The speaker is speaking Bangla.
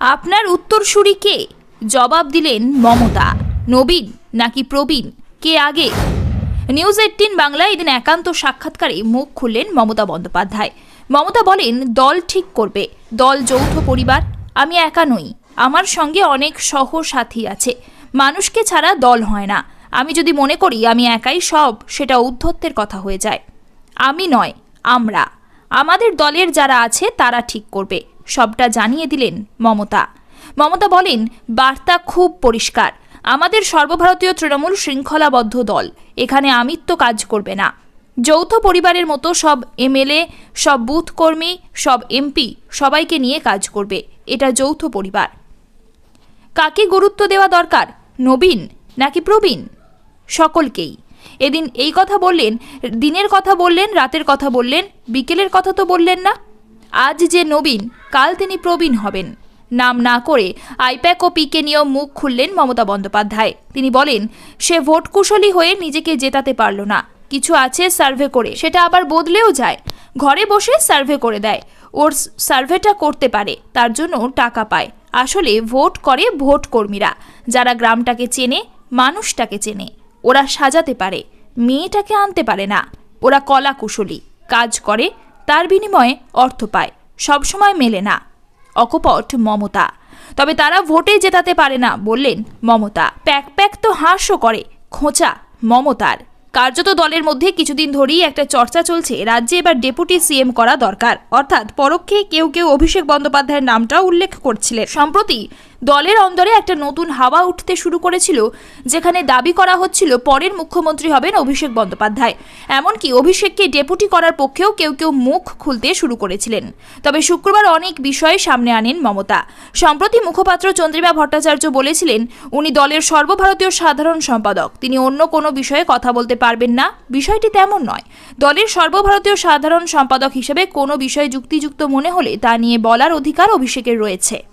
আপনার উত্তরসূরি কে? জবাব দিলেন মমতা। নবীন নাকি প্রবীণ? কে আগে? নিউজ এইটিন বাংলায় এদিন একান্ত সাক্ষাৎকারে মুখ খুললেন মমতা বন্দ্যোপাধ্যায়। মমতা বলেন, দল ঠিক করবে। দল যৌথ পরিবার। আমি একা নই। আমার সঙ্গে অনেক সহসাথী আছে। মানুষকে ছাড়া দল হয় না। আমি যদি মনে করি আমি একাই সব, সেটা উদ্ধত্তের কথা হয়ে যায়। আমি নয়, আমরা। আমাদের দলের যারা আছে, তারা ঠিক করবে। সবটা জানিয়ে দিলেন মমতা। মমতা বলেন, বার্তা খুব পরিষ্কার। আমাদের সর্বভারতীয় তৃণমূল শৃঙ্খলাবদ্ধ দল। এখানে আমিত্ব কাজ করবে না। যৌথ পরিবারের মতো সব এমএলএ, সব বুথ কর্মী, সব এমপি সবাইকে নিয়ে কাজ করবে। এটা যৌথ পরিবার। কাকে গুরুত্ব দেওয়া দরকার? নবীন নাকি প্রবীণ? সকলকেই। এদিন এই কথা বললেন, দিনের কথা বললেন, রাতের কথা বললেন, বিকেলের কথা তো বললেন না। আজ যে নবীন, কাল তিনি প্রবীণ হবেন। নাম না করে আইপ্যাক ও পিকে নিয়েও মুখ খুললেন মমতা বন্দ্যোপাধ্যায়। তিনি বলেন, সে ভোট কুশলী হয়ে নিজেকে জেতাতে পারল না। কিছু আছে সার্ভে করে, সেটা আবার বদলেও যায়। ঘরে বসে সার্ভে করে দেয়। ওর সার্ভেটা করতে পারে, তার জন্য টাকা পায়। আসলে ভোট করে ভোট কর্মীরা যারা গ্রামটাকে চেনে, মানুষটাকে চেনে। ওরা সাজাতে পারে, মেয়েটাকে আনতে পারে না। ওরা কলা কুশলী কাজ করে তার বিনিময়ে অর্থ পায়। সবসময় মেলে না। অকপট মমতা। তবে তারা ভোটে জেতাতে পারে না বললেন মমতা। প্যাক প্যাক তো হাস্য করে। খোঁচা মমতার। কার্যত দলের মধ্যে কিছুদিন ধরেই একটা চর্চা চলছে। রাজ্যে এবার ডেপুটি সিএম করা দরকার। অর্থাৎ পরোক্ষে কেউ কেউ অভিষেক বন্দ্যোপাধ্যায়ের নামটাও উল্লেখ করছিলেন। সম্প্রতি দলের অন্দরে একটা নতুন হাওয়া উঠতে শুরু করেছিল, যেখানে দাবি করা হচ্ছিল পরের মুখ্যমন্ত্রী হবেন অভিষেক বন্দ্যোপাধ্যায়। এমনকি অভিষেককে ডেপুটি করার পক্ষেও কেউ কেউ মুখ খুলতে শুরু করেছিলেন। তবে শুক্রবার অনেক বিষয় সামনে আনেন মমতা। সম্প্রতি মুখপাত্র চন্দ্রিমা ভট্টাচার্য বলেছিলেন, উনি দলের সর্বভারতীয় সাধারণ সম্পাদক। তিনি অন্য কোনো বিষয়ে কথা বলতে পারবেন না। বিষয়টি তেমন নয়। দলের সর্বভারতীয় সাধারণ সম্পাদক হিসেবে কোনো বিষয় যুক্তিযুক্ত মনে হলে তা নিয়ে বলার অধিকার অভিষেকের রয়েছে।